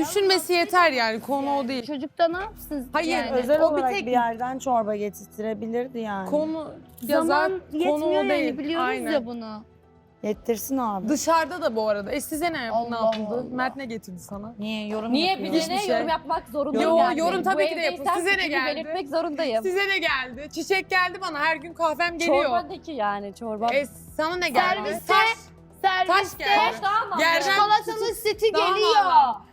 Düşünmesi yeter yani konu o değil. Çocukta ne yapsın? Hayır, yani? Özel O bir olarak tek- bir yerden çorba getirtirebilirdi yani. Konu yazar, Zaman konu yetmiyor o değil. yani biliyoruz Aynen. ya bunu. Yettirsin abi. Dışarıda da bu arada. E size ne, yap- ne Allah yapıldı? Allah. Mert ne getirdi sana? Niye yorum Niye yapıyor? bize ne Hiçbir şey. yorum yapmak zorundayım Yo, yani. yorum tabii Bu ki de evdeysem yapın. Size ne fikrimi geldi? belirtmek zorundayım. Size ne geldi? Çiçek geldi bana. Her gün kahvem geliyor. Çorbadaki yani çorba. E sana ne geldi? Serviste- Taş. Serviste. Taş mı? Yerden- çikolatalı seti Daha geliyor.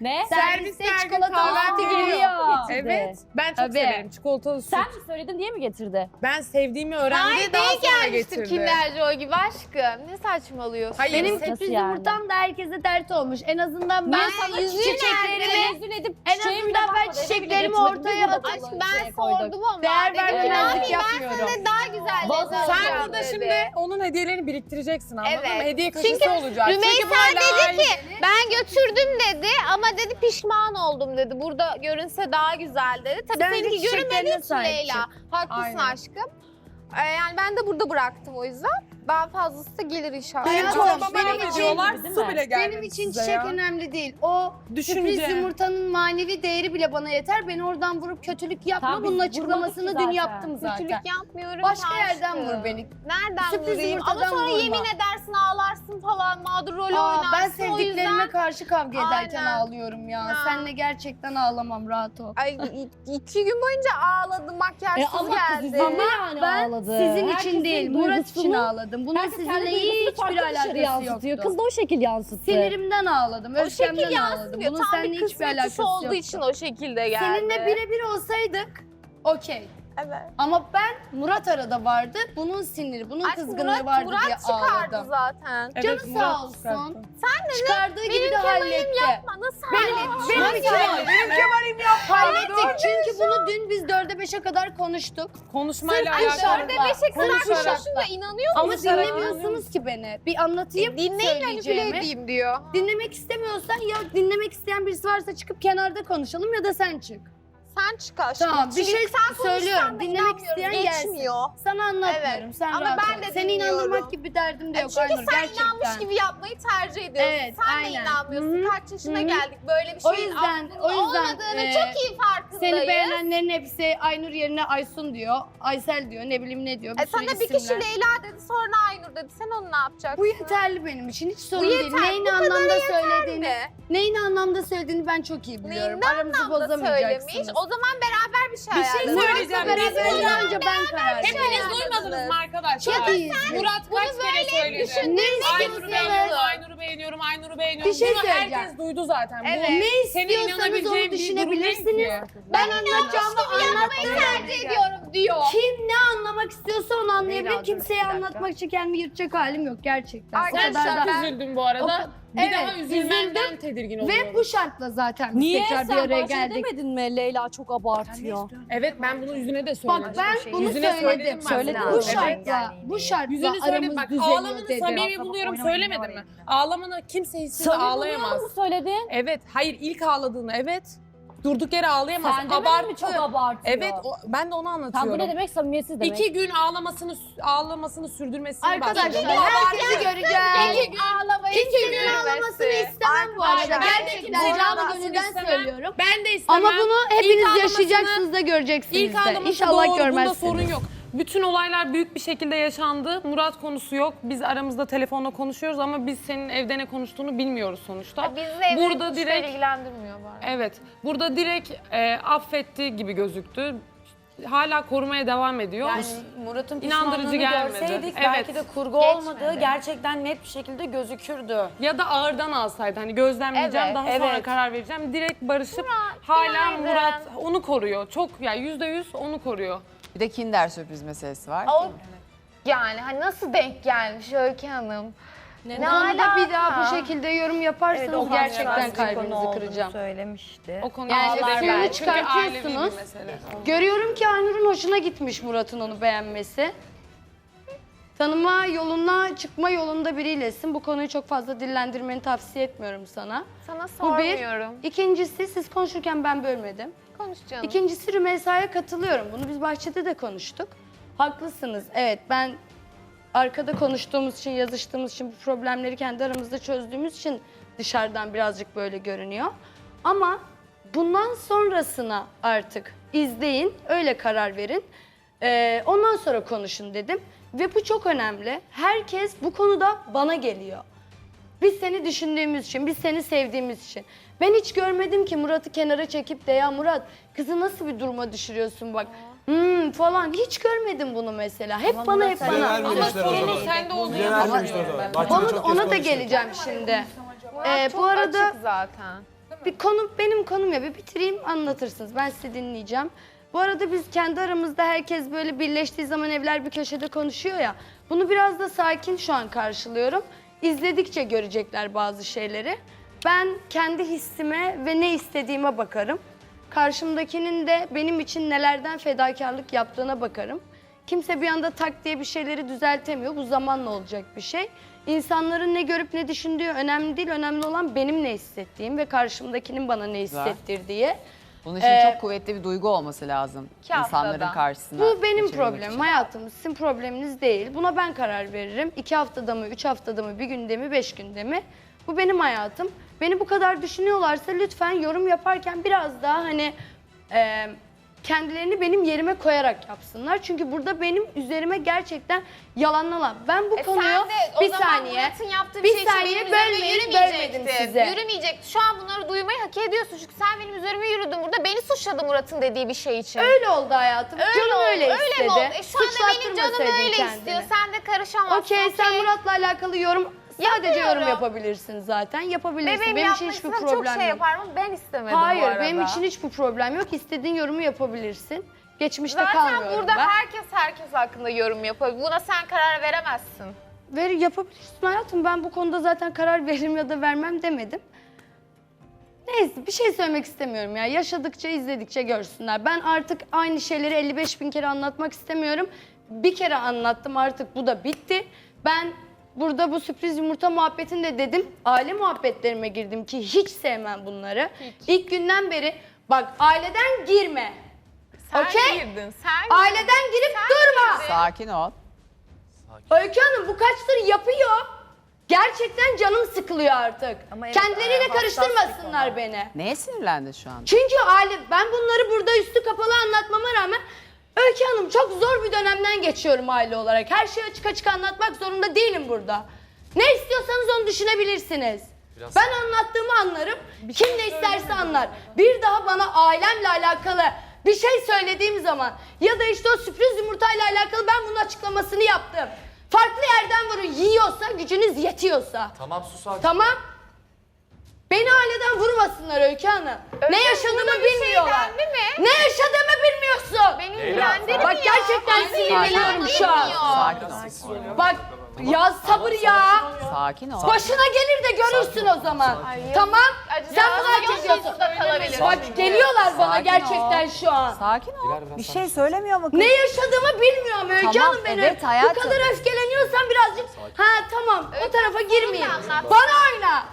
Ne? Serviste Servis her gün çikolatalı kahvem seti geliyor. geliyor. Evet. Ben çok Tabii. severim çikolatalı süt. Sen mi söyledin diye mi getirdi? Ben sevdiğimi öğrendi daha sonra getirdi. Kinder Joy gibi aşkım. Ne saçmalıyorsun? Hayır. Benim Nasıl sürpriz yani? yumurtam da herkese dert olmuş. En azından ben sana yüzüğü çiçeklerimi Tenezzül edip en çiçeğimi azından ben bakmadı, eve bile çiçeklerimi ortaya de atıp- Aşkım ben koyduk. sordum ama. değer dedim, vermemezlik "Abi, yapmıyorum. Ben daha güzel. Sen burada şimdi onun hediyelerini biriktireceksin anladın Evet. mı? Hediye köşesi Çünkü olacak. Rümeysa dedi ki ben götürdüm dedi ama dedi pişman oldum dedi. Burada görünse daha güzel dedi. Tabii Sen de seninki çiçeklerine görünmediği için sahip Leyla. Haklısın Aynen. aşkım. Ee, yani ben de burada bıraktım o yüzden. Daha fazlası da gelir inşallah. Benim çorbama benim ne için- Su bile gelmedi Benim için size çiçek ya. önemli değil. O Düşünce. sürpriz yumurtanın manevi değeri bile bana yeter. Beni oradan vurup kötülük yapma. Tamam, biz Bunun vurmadık açıklamasını ki dün zaten. yaptım zaten. Kötülük yapmıyorum Başka ki yerden aşkım. vur beni. Nereden Sürpriz vurayım? Ama yumurtadan sonra vurma. yemin edersin ağlarsın falan mağdur rolü Aa, oynarsın. ben o sevdiklerime yüzden... karşı kavga ederken Aynen. ağlıyorum ya. Ha. Seninle gerçekten ağlamam rahat ol. Ay i- iki gün boyunca ağladım makyajsız E geldi. yani Ben ağladı. sizin için değil, Murat için duygusunu- ağladım. Bunun Herkes kendi sizinle duygusunu hiçbir farklı dışarı alakası yansıtıyor. yoktu. Kız da o şekil yansıttı. Sinirimden ağladım, o şekil öfkemden ağladım. yansıtıyor. Bunun Tam seninle bir hiçbir kısmet alakası dışı olduğu yoktu. için o şekilde geldi. Seninle birebir olsaydık okey. Evet. Ama ben Murat arada vardı. Bunun siniri, bunun kızgınlığı Murat, vardı Murat diye çıkardı ağladım. zaten. Evet, Canı Murat sağ olsun. çıkarttı. Çıkardığı gibi Benim de kemerim halletti. yapma. Nasıl Benim, hallettin? benim için hallettin? Benim kemerim yapma. hallettik. Çünkü bunu dün biz dörde beşe kadar konuştuk. Konuşmayla Sırf alakalı. Dörde beşe kadar da inanıyor musun? Ama dinlemiyorsunuz ki beni. Bir anlatayım Dinleyin manipüle söyleyeceğimi. edeyim diyor. Dinlemek istemiyorsan ya dinlemek isteyen birisi varsa çıkıp kenarda konuşalım ya da sen çık. Sen çık aşkım. Tamam, bir şey sen söylüyorum. Dinlemek isteyen gelsin. Geçmiyor. Sana anlatmıyorum. Evet. Sen Ama rahat ben ol. de Seni dinliyorum. inandırmak gibi bir derdim de E yok Çünkü Aynur sen gerçekten. inanmış gibi yapmayı tercih ediyorsun. Evet, sen aynen. de inanmıyorsun. Hı hı. Kaç yaşına Hı hı. geldik böyle bir O şeyin yüzden- aklında o yüzden, olmadığını e, çok iyi farkındayız. Seni beğenenlerin hepsi Aynur yerine Aysun diyor. Aysel diyor. Ne bileyim ne diyor. Bir E sürü sana bir kişi isimler. Leyla dedi sonra Aynur dedi. Sen onu ne yapacaksın? Bu yeterli benim için. Hiç sorun değil. yeter, Neyin bu kadar anlamda söylediğini, mi? neyin anlamda söylediğini ben çok iyi biliyorum. Neyin Aramızı anlamda bozamayacaksınız. söylemiş. O zaman beraber bir şey Bir şey ayarlayalım. söyleyeceğim. Beraber Biz bunu- önce ben karar veririm. Hepiniz duymadınız mı arkadaşlar? Çok iyiyiz. Murat kaç kere söyledi. düşündüğünüz Aynur'u gibi beğeniyorum, Aynur'u beğeniyorum, Aynur'u beğeniyorum. Bir şey Bunu söyleyeceğim. herkes duydu zaten. Bu Evet. Ne senin istiyorsanız inanabileceğin onu bir durum düşünebilirsiniz. değil ki. Ben anlatacağımı anlatmayı tercih ediyorum diyor. Kim ne anlamak istiyorsa onu anlayabilir. Dur Kimseye bir dakika. anlatmak için kendimi yırtacak halim yok gerçekten. O Arkadaşlar, kadar da. Çok üzüldüm bu arada. Bir Evet, daha üzülmenden tedirgin oluyorum. Ve bu şartla zaten biz Niye tekrar sen bir araya başta geldik. demedin mi Leyla çok abartıyor. Evet ben bunu yüzüne de söyledim. Bak ben bunu Yüzüne söyledim. söyledim ben? Bu Evet. şartla, bu şartla Yüzünü aramız söyledim bak düzeliyor ağlamanı dedim. samimi buluyorum söylemedim mi? Ağlamanı kimse hissiz Samimi ağlayamaz. buluyor mu söyledin? Evet hayır ilk ağladığını evet. Durduk yere ağlayamaz. Sen demedin mi çok abartıyor? Evet o- ben de onu Tam anlatıyorum. bu ne demek samimiyetsiz demek. İki gün ağlamasını ağlamasını sürdürmesini Arkadaşlar herkesi göreceğim. gün ağlamayı Kimsenin ağlamasını istemem bu arada. Gerçekten ağlamasını gönülden söylüyorum. Ben de istemem. Ama bunu hepiniz yaşayacaksınız da göreceksiniz İlk de. İnşallah doğru, bunda görmezsiniz. sorun yok. Bütün olaylar büyük bir şekilde yaşandı. Murat konusu yok. Biz aramızda telefonla konuşuyoruz ama biz senin evde ne konuştuğunu bilmiyoruz sonuçta. Biz de evlilik Burada kuşları direkt- ilgilendirmiyor. Evet. Burada direkt e, affetti gibi gözüktü. Hala korumaya devam ediyor. Yani Murat'ın İnandırıcı pişmanlığını gelmedi. görseydik Evet. belki de kurgu Geçmedi. olmadığı gerçekten net bir şekilde gözükürdü. Ya da ağırdan alsaydı. Hani gözlemleyeceğim Evet, daha sonra evet. karar vereceğim. Direkt barışıp hala günaydın. Murat onu koruyor. Çok yani yüzde yüz onu koruyor. Bir de Kinder sürpriz meselesi var. O, yani hani nasıl denk gelmiş Öykü Hanım? Ne, Bu konuda bir daha bu şekilde yorum yaparsanız gerçekten kalbinizi kıracağım. söylemişti. O Yani ağlar suyunu belki. Çünkü ailevi bir çıkartıyorsunuz. mesele. Görüyorum ki Aynur'un hoşuna gitmiş Murat'ın onu beğenmesi. Tanıma yoluna çıkma yolunda biriylesin. Bu konuyu çok fazla dillendirmeni tavsiye etmiyorum sana. Sana Bu bir. sormuyorum. İkincisi siz konuşurken ben bölmedim. Konuş canım. İkincisi Rümeysa'ya katılıyorum. Bunu biz bahçede de konuştuk. Haklısınız. Evet ben arkada konuştuğumuz için, yazıştığımız için bu problemleri kendi aramızda çözdüğümüz için dışarıdan birazcık böyle görünüyor. Ama bundan sonrasına artık izleyin, öyle karar verin. Ee, ondan sonra konuşun dedim. Ve bu çok önemli. Herkes bu konuda bana geliyor. Biz seni düşündüğümüz için, biz seni sevdiğimiz için. Ben hiç görmedim ki Murat'ı kenara çekip de ya Murat kızı nasıl bir duruma düşürüyorsun bak. Hmm falan hiç görmedim bunu mesela. Hep bana hep bana. Ama sorunun sende olduğunu Bize vermemişti o zaman. Bahçede Onu, çok kez ona da konuştuk. geleceğim şimdi. Ee, bu arada zaten. bir konu benim konum ya bir bitireyim anlatırsınız. Ben sizi dinleyeceğim. Bu arada biz kendi aramızda herkes böyle birleştiği zaman evler bir köşede konuşuyor ya. Bunu biraz da sakin şu an karşılıyorum. İzledikçe görecekler bazı şeyleri. Ben kendi hissime ve ne istediğime bakarım. Karşımdakinin de benim için nelerden fedakarlık yaptığına bakarım. Kimse bir anda tak diye bir şeyleri düzeltemiyor. Bu zamanla olacak bir şey. İnsanların ne görüp ne düşündüğü önemli değil. Önemli olan benim ne hissettiğim ve karşımdakinin bana ne hissettirdiği. Bunun için Ee, çok kuvvetli bir duygu olması lazım haftada. insanların karşısına. Bu benim problemim. için. Hayatım sizin probleminiz değil. Buna ben karar veririm. İki haftada mı, üç haftada mı, bir günde mi, beş günde mi? Bu benim hayatım. Beni bu kadar düşünüyorlarsa lütfen yorum yaparken biraz daha hani e, kendilerini benim yerime koyarak yapsınlar. Çünkü burada benim üzerime gerçekten yalanlanan. Ben bu E konuyu sen de o bir zaman saniye, Murat'ın yaptığı bir şey için saniye benim üzerime bölmeyin, yürümeyecektin. bölmedim size. Yürümeyecekti. Şu an bunları duymayı hak ediyorsun. Çünkü sen benim üzerime yürüdün burada. Beni suçladı Murat'ın dediği bir şey için. Öyle oldu hayatım. Canım oldu, öyle istedi. mi oldu? E şu anda benim canım Suçlattırmasaydın öyle kendini. istiyor. Sen de karışamazsın. Okey sen Murat'la alakalı yorum sadece yorum yapabilirsin zaten. Yapabilirsin. Bebeğim benim için hiçbir yapmasına çok problem şey yok. yapar ama ben istemedim Hayır arada. benim için hiçbir problem yok. İstediğin yorumu yapabilirsin. Geçmişte Zaten kalmıyorum burada ben. herkes herkes hakkında yorum yapabilir. Buna sen karar veremezsin. Ver, yapabilirsin hayatım. Ben bu konuda zaten karar veririm ya da vermem demedim. Neyse bir şey söylemek istemiyorum ya. Yaşadıkça izledikçe görsünler. Ben artık aynı şeyleri 55 bin kere anlatmak istemiyorum. Bir kere anlattım artık bu da bitti. Ben burada bu sürpriz yumurta muhabbetinde dedim. Aile muhabbetlerime girdim ki hiç sevmem bunları. İlk günden beri bak aileden girme. Sen Okey. girdin. Sen girdin. Aileden girip durma. Sakin ol. Öykü Hanım bu kaçtır yapıyor. Gerçekten canım sıkılıyor artık. Kendileriyle karıştırmasınlar beni. Neye sinirlendin şu an? Çünkü aile ben bunları burada üstü kapalı anlatmama rağmen Öykü Hanım çok zor bir dönemden geçiyorum aile olarak. Her şeyi açık açık anlatmak zorunda değilim burada. Ne istiyorsanız onu düşünebilirsiniz. Ben anlattığımı anlarım. Kim ne isterse anlar. Bir daha bana ailemle alakalı bir şey söylediğim zaman ya da işte o sürpriz yumurtayla alakalı ben bunun açıklamasını yaptım. Farklı yerden vurun. Yiyorsa, gücünüz yetiyorsa. Tamam sus artık. Tamam. Beni aileden vurmasınlar Öykü Hanım. ne yaşadığımı şey bilmiyorlar. dendi mi? Ne yaşadığımı bilmiyorsun. Beni ilgilendirmiyor. Bak gerçekten Beni sinirleniyorum şu an. ilgilendirmiyor. Sakin ol. Bak ya sabır ya. Sakin ol. Başına gelir de görürsün o zaman. Tamam. Sen bunu hak Acı ediyorsun. burada kalabilir. Bak geliyorlar bana Sakin gerçekten şu an. Sakin ol. Bir şey söylemiyor mu kız? Ne yaşadığımı bilmiyorum Öykü Tamam, Hanım benim. evet hayatım. Bu kadar öfkeleniyorsan birazcık ha tamam o tarafa girmeyeyim. Bana oyna.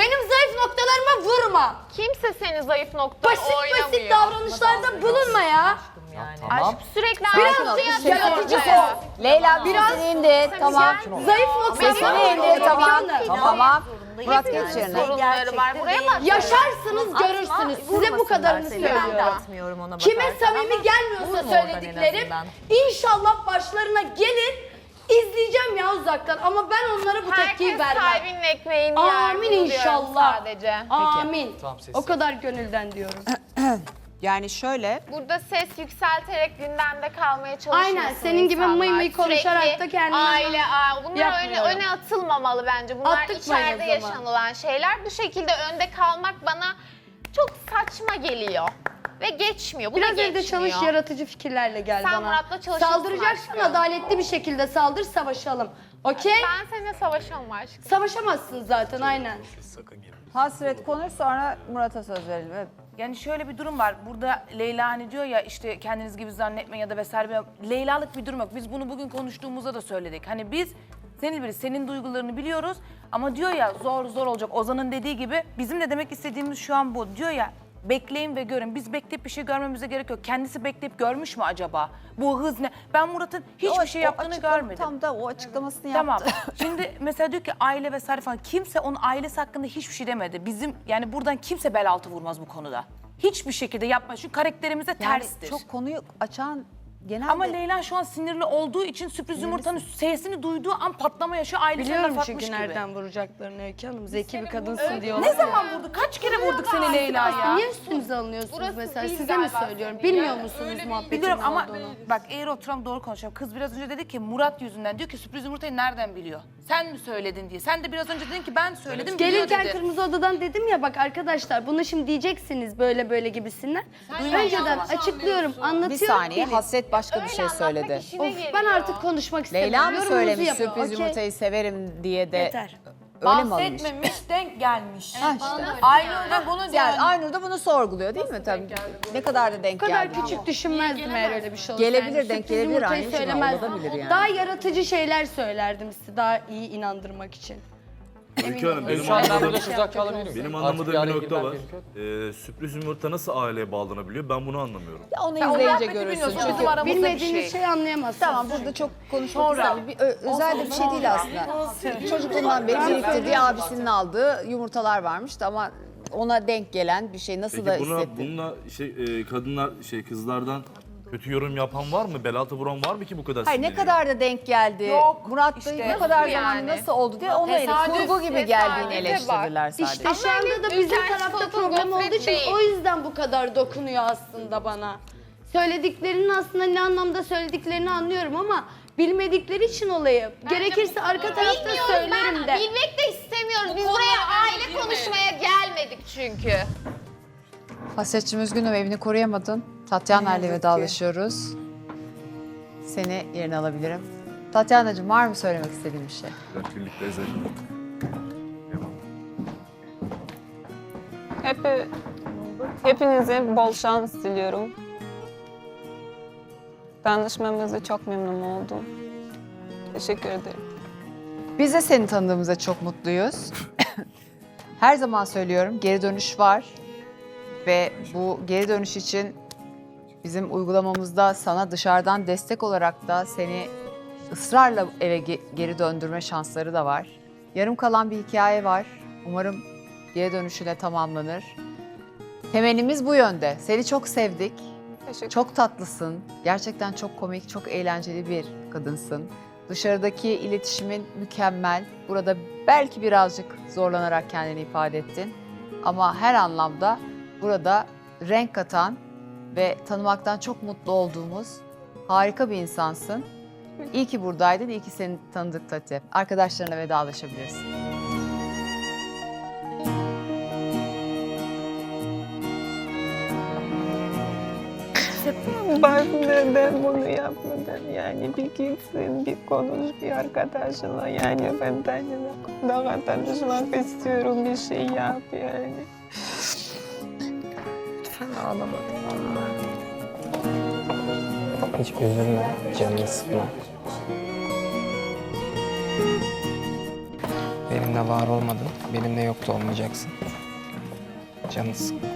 Benim zayıf noktalarıma vurma. Kimse seni zayıf nokta Basit oynamıyor. basit davranışlarda bulunma ya. Tamam. Aşk sürekli aynı şeyi Şey Yaratıcı ol. Leyla biraz indi. Tamam. Zayıf noktalarıma Sesini indir. Tamam. Tamam. Murat geç yerine. sorunları var. Buraya mı Yaşarsınız görürsünüz. Size bu kadarını söylüyorum. atmıyorum ona Kime samimi ama gelmiyorsa vurma oradan en söylediklerim azından. inşallah başlarına gelir. İzleyeceğim ya uzaktan ama ben onlara bu tepkiyi Herkes vermem. kalbinin ekmeğini Amin yer. bunu diyorum inşallah. Sadece. Amin. Tamam, sessiz. O kadar gönülden diyorum. Yani şöyle Burada ses yükselterek gündemde kalmaya çalışıyorsun Aynen, senin gibi insanlar. mıy mıy konuşarak Sürekli da kendini Aile, aa, bunlar öne, yapmıyorum. öne atılmamalı bence. Bunlar Attırmayın içeride yaşanılan şeyler. Bu şekilde önde kalmak bana çok saçma geliyor. Ve geçmiyor. Bu Biraz da evde geçmiyor. çalış yaratıcı fikirlerle gel Sen bana. Murat'la çalışırsın Saldıracaksan aşkım. adaletli bir şekilde saldır savaşalım. Okey? Ben seninle savaşamam aşkım. Savaşamazsın zaten aynen. hasret konuş sonra Murat'a söz verelim. Evet. Yani şöyle bir durum var. Burada Leyla hani diyor ya işte kendiniz gibi zannetme ya da vesaire. Leyla'lık bir durum yok. Biz bunu bugün konuştuğumuzda da söyledik. Hani biz senin biri senin duygularını biliyoruz ama diyor ya zor zor olacak. Ozan'ın dediği gibi bizim de demek istediğimiz şu an bu. Diyor ya bekleyin ve görün. Biz bekleyip bir şey görmemize gerek yok. Kendisi bekleyip görmüş mü acaba? Bu hız ne? Ben Murat'ın hiçbir O- şey o yaptığını açıklama- görmedim. Tam da o açıklamasını Tamam. yaptı. Şimdi mesela diyor ki aile vesaire falan. Kimse onun ailesi hakkında hiçbir şey demedi. Bizim yani buradan kimse bel altı vurmaz bu konuda. Hiçbir şekilde yapmaz. Çünkü karakterimize Yani terstir. çok konuyu açan genelde... Ama Leyla şu an sinirli olduğu için sürpriz yumurtanın sesini duyduğu an patlama yaşıyor. Ailesine Biliyorum laf çünkü atmış gibi. nereden vuracaklarını Öykü Hanım. Zeki bir kadınsın diyorlar. Ne zaman vurdu? Kaç kere vurduk seni Leyla ya? Niye üstünüze alınıyorsunuz Burası mesela? değil Size mi galiba söylüyorum? senin Bilmiyor ya. musunuz Öyle bir- muhabbetin Biliyorum ama olduğunu? bak eğer oturam doğru konuşalım. Kız biraz önce dedi ki Murat yüzünden diyor ki sürpriz yumurtayı nereden biliyor? Sen mi söyledin diye. Sen de biraz önce dedin ki ben söyledim biliyor Gelirken dedi. Kırmızı Odadan dedim ya bak arkadaşlar bunu şimdi diyeceksiniz böyle böyle gibisinden. Önceden açıklıyorum, Bir anlatıyorum. saniye bilin. Hasret başka bir şey söyledi. Of ben artık konuşmak istemiyorum. Leyla mı Yorumunuzu söylemiş yapın, sürpriz okey? yumurtayı severim diye de Yeter. Öyle mi almış? Bahsetmemiş, denk gelmiş. Ha işte. Aynı da bunu diyor. Yani Aynur da bunu sorguluyor değil mi? Tabii. Ne kadar da denk Bu kadar geldi. küçük düşünmezdim eğer öyle bir şey olsaydı. Gelebilir, denk Sürpriz gelebilir, yumurtayı aynı şey söylemezdim. olabilir yani. Daha yaratıcı şeyler söylerdim size daha iyi inandırmak için. Öykü Hanım benim Şu an ben anlamadığım, burada miyim? benim Artık anlamadığım bir nokta girmem var. gerekiyor. Ee, sürpriz yumurta nasıl aileye bağlanabiliyor ben bunu anlamıyorum. Ya onu Ya o izleyince görürsün. bilmiyorsun. Çünkü Bizim aramızda bir Bilmediğiniz şey. şeyi anlayamazsınız. Tamam burada çok konuşmak istemiyorum. Bir ö- özel de bir şey değil aslında. Çocukluğundan beri biriktirdiği abisinin aldığı yumurtalar varmıştı ama ona denk gelen bir şey nasıl da Peki buna, hissetti? bununla şey, e, kadınlar şey kızlardan kötü yorum yapan var mı? Bel altı vuran var mı ki bu kadar Hayır ne kadar da denk geldi. Yok, Murat da işte. ne kadar Nasıl zaman yani? nasıl oldu diye onu ele Tesadüf, kurgu gibi tesadüfe geldiğini bak. eleştirdiler sadece. İşte şu anda da bizim Ülker tarafta problem gofret olduğu için değil. o yüzden bu kadar dokunuyor aslında bana. Söylediklerinin aslında ne anlamda söylediklerini anlıyorum ama bilmedikleri için olayı. Gerekirse arka tarafta Bilmiyorum söylerim ben. de. Bilmek de istemiyoruz. Biz buraya aile konuşmaya gelmedik çünkü. Hasretçim üzgünüm evini koruyamadın. Tatyana ile vedalaşıyoruz. Seni yerine alabilirim. Tatyana'cığım var mı söylemek istediğin bir şey? Birlikte ezelim. Hep, hepinize bol şans diliyorum. Tanışmamıza çok memnun oldum. Teşekkür ederim. Biz de seni tanıdığımıza çok mutluyuz. Her zaman söylüyorum geri dönüş var. Ve bu geri dönüş için bizim uygulamamızda sana dışarıdan destek olarak da seni ısrarla eve ge- geri döndürme şansları da var. Yarım kalan bir hikaye var. Umarım geri dönüşüyle tamamlanır. Temelimiz bu yönde. Seni çok sevdik. Teşekkür Çok tatlısın. Gerçekten çok komik, çok eğlenceli bir kadınsın. Dışarıdaki iletişimin mükemmel. Burada belki birazcık zorlanarak kendini ifade ettin. Ama her anlamda burada renk katan ve tanımaktan çok mutlu olduğumuz harika bir insansın. İyi ki buradaydın, iyi ki seni tanıdık Tati. Arkadaşlarına vedalaşabilirsin. Bak neden bunu yapmadın yani bir gitsin bir konuş bir arkadaşına yani ben Daniel'le daha tanışmak istiyorum bir şey yap yani. Hiç üzülme, canını sıkma. Benimle var olmadın, benimle yoktu olmayacaksın. Canını sıkma.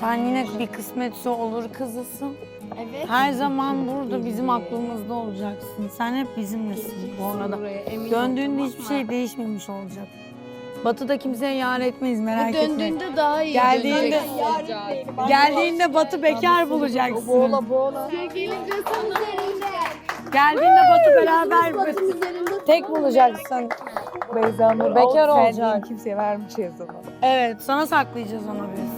Sen yine bir kısmetse olur kızısın. Evet. Her zaman burada bizim aklımızda olacaksın. Sen hep bizimlesin bu arada. Döndüğünde hiçbir şey değişmemiş olacak. Batı'da kimseye yar etmeyiz merak etme. Döndüğünde daha iyi Geldiğinde, geldiğinde Batı bekar bulacaksın. Geldiğinde Batı beraber tek bulacaksın. Beyza Nur bekar olacak. kimseye vermişiz onu. Evet sana saklayacağız onu biz.